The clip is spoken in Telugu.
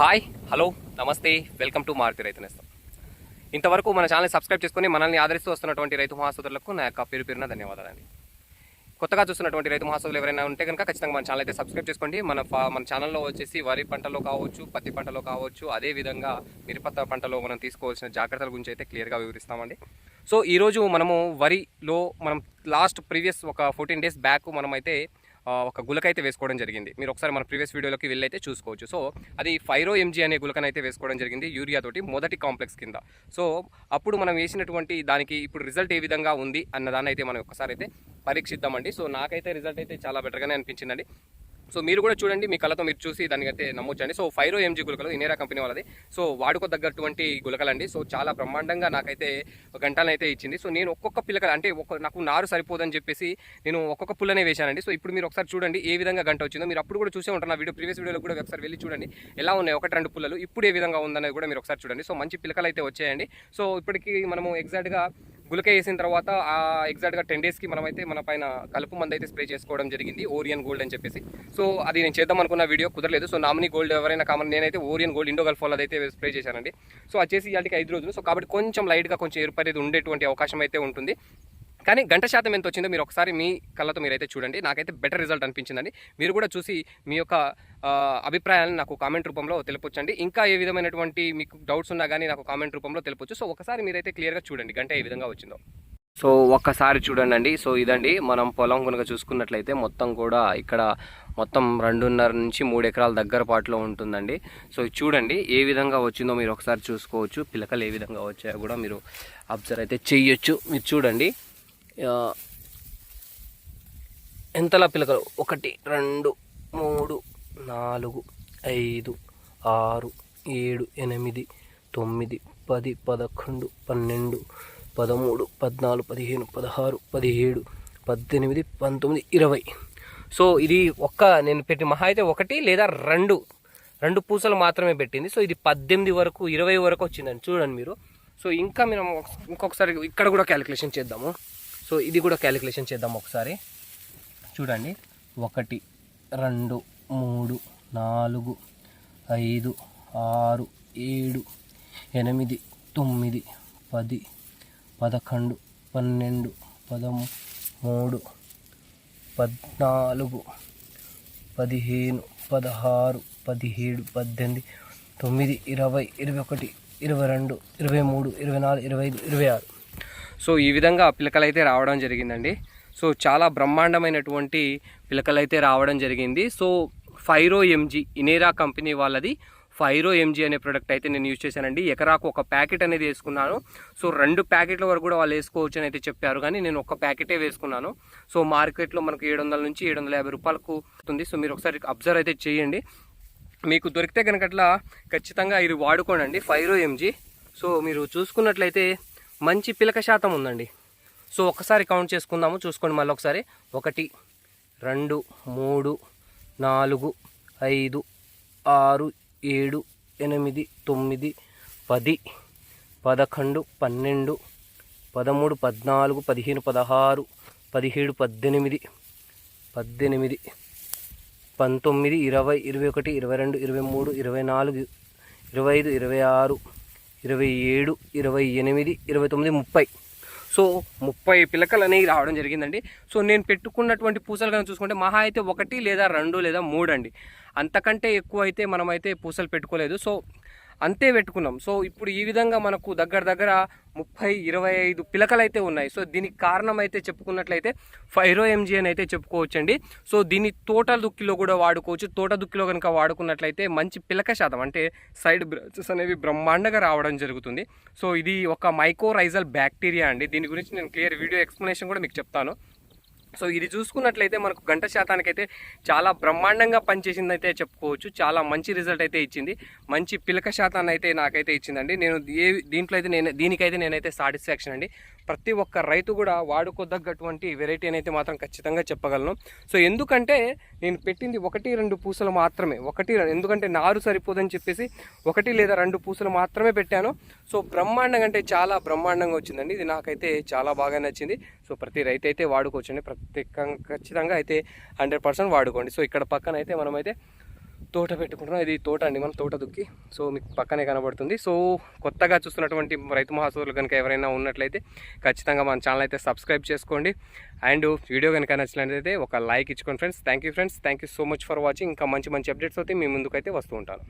హాయ్ హలో నమస్తే వెల్కమ్ టు మారుతి రైతు నేస్తం. ఇంతవరకు మన ఛానల్ని సబ్స్క్రైబ్ చేసుకుని మనల్ని ఆదరిస్తూ వస్తున్నటువంటి రైతు మహాసోదరులకు నా యొక్క పేరు పేరున ధన్యవాదాలండి. కొత్తగా చూస్తున్నటువంటి రైతు మహాసోదరులు ఎవరైనా ఉంటే కనుక ఖచ్చితంగా మన ఛానల్ అయితే సబ్స్క్రైబ్ చేసుకోండి. మన మన ఛానల్లో వచ్చేసి వరి పంటలో కావచ్చు పత్తి పంటలో కావచ్చు అదే విధంగా మిరపత్త పంటలో మనం తీసుకోవాల్సిన జాగ్రత్తల గురించి అయితే క్లియర్గా వివరిస్తామండి. సో ఈరోజు మనము వరిలో మనం లాస్ట్ ప్రీవియస్ ఒక ఫోర్టీన్ డేస్ బ్యాక్ మనమైతే ఒక గులకైతే వేసుకోవడం జరిగింది. మీరు ఒకసారి మన ప్రీవియస్ వీడియోలోకి వెళ్ళైతే చూసుకోవచ్చు. సో అది ఫైరో ఎంజీ అనే గులకనైతే వేసుకోవడం జరిగింది యూరియా తోటి మొదటి కాంప్లెక్స్ కింద. సో అప్పుడు మనం వేసినటువంటి దానికి ఇప్పుడు రిజల్ట్ ఏ విధంగా ఉంది అన్నదాన్ని అయితే మనం ఒకసారి అయితే పరీక్షిద్దామండి. సో నాకైతే రిజల్ట్ అయితే చాలా బెటర్గానే అనిపించిందండి. సో మీరు కూడా చూడండి మీ కళ్ళతో మీరు చూసి దానికైతే నమ్మొచ్చండి. సో ఫైరో ఎంజీ గులకలు ఇనేరా కంపెనీ వాళ్ళది. సో వాడుకో తగ్గటువంటి గులకలండి. సో చాలా బ్రహ్మాండంగా నాకైతే గంటలను అయితే ఇచ్చింది. సో నేను ఒక్కొక్క పిల్లకలు అంటే ఒక నాకు నారు సరిపోదని చెప్పేసి నేను ఒక్కొక్క పుల్లనే వేశానండి. సో ఇప్పుడు మీరు ఒకసారి చూడండి ఏ విధంగా గంట వచ్చిందో. మీరు అప్పుడు కూడా చూసే ఉంటారు నా వీడియో ప్రీవియస్ వీడియోలో కూడా ఒకసారి వెళ్ళి చూడండి. ఎలా ఉన్నాయి ఒకటి రెండు పుల్లలు ఇప్పుడు ఏ విధంగా ఉందనేది కూడా మీరు ఒకసారి చూడండి. సో మంచి పిల్లకలు అయితే వచ్చాయండి. సో ఇప్పటికీ మనము ఎగ్జాక్ట్గా గులక వేసిన తర్వాత ఆ ఎగ్జాక్ట్గా టెన్ డేస్కి మనమైతే మన పైన కలుపు మందు అయితే స్ప్రే చేసుకోవడం జరిగింది ఓరియన్ గోల్డ్ అని చెప్పేసి. సో అది నేను చేద్దాం అనుకున్న వీడియో కుదరలేదు. సో నామినీ గోల్డ్ ఎవరైనా కామన్ నేనైతే ఓరియన్ గోల్డ్ ఇండో గల్ఫ్ అయితే స్ప్రే చేశానండి. సో అది చేసి ఇవాళకి ఐదు రోజులు. సో కాబట్టి కొంచెం లైట్గా కొంచెం ఏర్పడేది ఉండేటువంటి అవకాశం అయితే ఉంటుంది. కానీ గంట శాతం ఎంత వచ్చిందో మీరు ఒకసారి మీ కళ్ళతో మీరైతే చూడండి. నాకైతే బెటర్ రిజల్ట్ అనిపించిందండి. మీరు కూడా చూసి మీ యొక్క అభిప్రాయాన్ని అభిప్రాయాలను నాకు కామెంట్ రూపంలో తెలుపొచ్చండి. ఇంకా ఏ విధమైనటువంటి మీకు డౌట్స్ ఉన్నా కానీ నాకు కామెంట్ రూపంలో తెలుపొచ్చు. సో ఒకసారి మీరైతే క్లియర్గా చూడండి గంట ఏ విధంగా వచ్చిందో. సో ఒక్కసారి చూడండి అండి సో ఇదండి. మనం పొలం కనుక చూసుకున్నట్లయితే మొత్తం కూడా ఇక్కడ మొత్తం రెండున్నర నుంచి మూడు ఎకరాల దగ్గర పాటులో ఉంటుందండి. సో ఇది చూడండి. ఏ విధంగా వచ్చిందో మీరు ఒకసారి చూసుకోవచ్చు. పిలకలు ఏ విధంగా వచ్చాయో కూడా మీరు అబ్జర్వ్ అయితే చేయొచ్చు మీరు చూడండి. ఎంతలా పిలకలు? ఒకటి రెండు మూడు నాలుగు ఐదు ఆరు ఏడు ఎనిమిది తొమ్మిది పది పదకొండు పన్నెండు పదమూడు పద్నాలుగు పదిహేను పదహారు పదిహేడు పద్దెనిమిది పంతొమ్మిది ఇరవై. సో ఇది ఒక్క నేను పెట్టి మహా అయితే ఒకటి లేదా రెండు. రెండు పూసలు మాత్రమే పెట్టింది. సో ఇది పద్దెనిమిది వరకు ఇరవై వరకు వచ్చిందని చూడండి మీరు. సో ఇంకా మనం ఇంకొకసారి ఇక్కడ కూడా క్యాలిక్యులేషన్ చేద్దాము. సో ఇది కూడా క్యాలిక్యులేషన్ చేద్దాం ఒకసారి. చూడండి. ఒకటి రెండు మూడు నాలుగు ఐదు ఆరు ఏడు ఎనిమిది తొమ్మిది పది పదకొండు పన్నెండు పదమూడు పద్నాలుగు పదిహేను పదహారు పదిహేడు పద్దెనిమిది తొమ్మిది ఇరవై ఇరవై ఒకటి ఇరవై రెండు ఇరవై మూడు ఇరవై నాలుగు ఇరవై ఐదు ఇరవై ఆరు. సో ఈ విధంగా పిలకలు అయితే రావడం జరిగిందండి. సో చాలా బ్రహ్మాండమైనటువంటి పిలకలు అయితే రావడం జరిగింది. సో ఫైరో ఎంజీ ఇనేరా కంపెనీ వాళ్ళది. ఫైరో ఎంజీ అనే ప్రోడక్ట్ అయితే నేను యూజ్ చేశానండి. ఎకరాకు ఒక ప్యాకెట్ అనేది వేసుకున్నాను. సో రెండు ప్యాకెట్ల వరకు కూడా వాళ్ళు వేసుకోవచ్చు అని అయితే చెప్పారు. కానీ నేను ఒక ప్యాకెటే వేసుకున్నాను. సో మార్కెట్లో మనకు ఏడు వందల నుంచి ఏడు వందల యాభై రూపాయలకు ఉంది సో మీరు ఒకసారి అబ్జర్వ్ అయితే చేయండి. మీకు దొరికితే కనుక అట్లా ఖచ్చితంగా ఇది వాడుకోనండి. ఫైరో ఎంజీ. సో మీరు చూసుకున్నట్లయితే మంచి పిలక శాతం ఉందండి. సో ఒకసారి కౌంట్ చేసుకుందాము. చూసుకోండి మళ్ళీ ఒకసారి. ఒకటి రెండు మూడు నాలుగు ఐదు ఆరు ఏడు ఎనిమిది తొమ్మిది పది పదకొండు పన్నెండు పదమూడు పద్నాలుగు పదిహేను పదహారు పదిహేడు పద్దెనిమిది పద్దెనిమిది పంతొమ్మిది ఇరవై ఇరవై ఒకటి ఇరవై రెండు ఇరవై మూడు ఇరవై నాలుగు ఇరవై ఐదు ఇరవై ఆరు ఇరవై ఏడు ఇరవై ఎనిమిది ఇరవై తొమ్మిది ముప్పై. సో ముప్పై పిలకలు అనేవి రావడం జరిగిందండి. సో నేను పెట్టుకున్నటువంటి పూసలు కనుక చూసుకుంటే మహా అయితే ఒకటి లేదా రెండు లేదా మూడు అండి. అంతకంటే ఎక్కువ అయితే మనమైతే పూసలు పెట్టుకోలేదు. సో అంతే పెట్టుకున్నాం. సో ఇప్పుడు ఈ విధంగా మనకు దగ్గర దగ్గర ముప్పై ఇరవై ఐదు పిలకలు అయితే ఉన్నాయి. సో దీనికి కారణం అయితే చెప్పుకున్నట్లయితే ఫైరో ఎంజీ అని అయితే చెప్పుకోవచ్చండి. సో దీన్ని తోట దుక్కిలో కూడా వాడుకోవచ్చు. తోట దుక్కిలో కనుక వాడుకున్నట్లయితే మంచి పిలక శాతం అంటే సైడ్ బ్రాంచెస్ అనేవి బ్రహ్మాండంగా రావడం జరుగుతుంది. సో ఇది ఒక మైకోరైజల్ బ్యాక్టీరియా అండి. దీని గురించి నేను క్లియర్ వీడియో ఎక్స్ప్లెనేషన్ కూడా మీకు చెప్తాను. సో ఇది చూసుకున్నట్లయితే మనకు గంట శాతానికైతే చాలా బ్రహ్మాండంగా పనిచేసింది అయితే చెప్పుకోవచ్చు. చాలా మంచి రిజల్ట్ అయితే ఇచ్చింది. మంచి పిలక శాతాన్ని అయితే నాకైతే ఇచ్చిందండి. నేను ఏ దీంట్లో అయితే నేను దీనికైతే నేనైతే సాటిస్ఫాక్షన్ అండి. ప్రతి ఒక్క రైతు కూడా వాడుకోదగ్గటువంటి వెరైటీ అయితే మాత్రం ఖచ్చితంగా చెప్పగలను. సో ఎందుకంటే నేను పెట్టింది ఒకటి రెండు పూసలు మాత్రమే. ఒకటి ఎందుకంటే నారు సరిపోదని చెప్పేసి ఒకటి లేదా రెండు పూసలు మాత్రమే పెట్టాను. సో బ్రహ్మాండంగా అంటే చాలా బ్రహ్మాండంగా వచ్చిందండి. ఇది నాకైతే చాలా బాగా నచ్చింది. సో ప్రతి రైతు అయితే వాడుకోవచ్చండి. ప్రత్యేకంగా ఖచ్చితంగా అయితే హండ్రెడ్ పర్సెంట్ వాడుకోండి. సో ఇక్కడ పక్కన అయితే మనమైతే తోట పెట్టుకుంటున్నాం. ఇది తోట అండి మనం తోట దుక్కి. సో మీకు పక్కనే కనబడుతుంది. సో కొత్తగా చూస్తున్నటువంటి రైతు మహాసూరులు కనుక ఎవరైనా ఉన్నట్లయితే ఖచ్చితంగా మన ఛానల్ అయితే సబ్స్క్రైబ్ చేసుకోండి. అండ్ వీడియో కనుక నచ్చినట్లయితే ఒక లైక్ ఇచ్చుకోండి friends. Thank you friends. Thank you so much for watching. ఇంకా మంచి మంచి అప్డేట్స్ అయితే మీ ముందుకైతే వస్తూ ఉంటాను.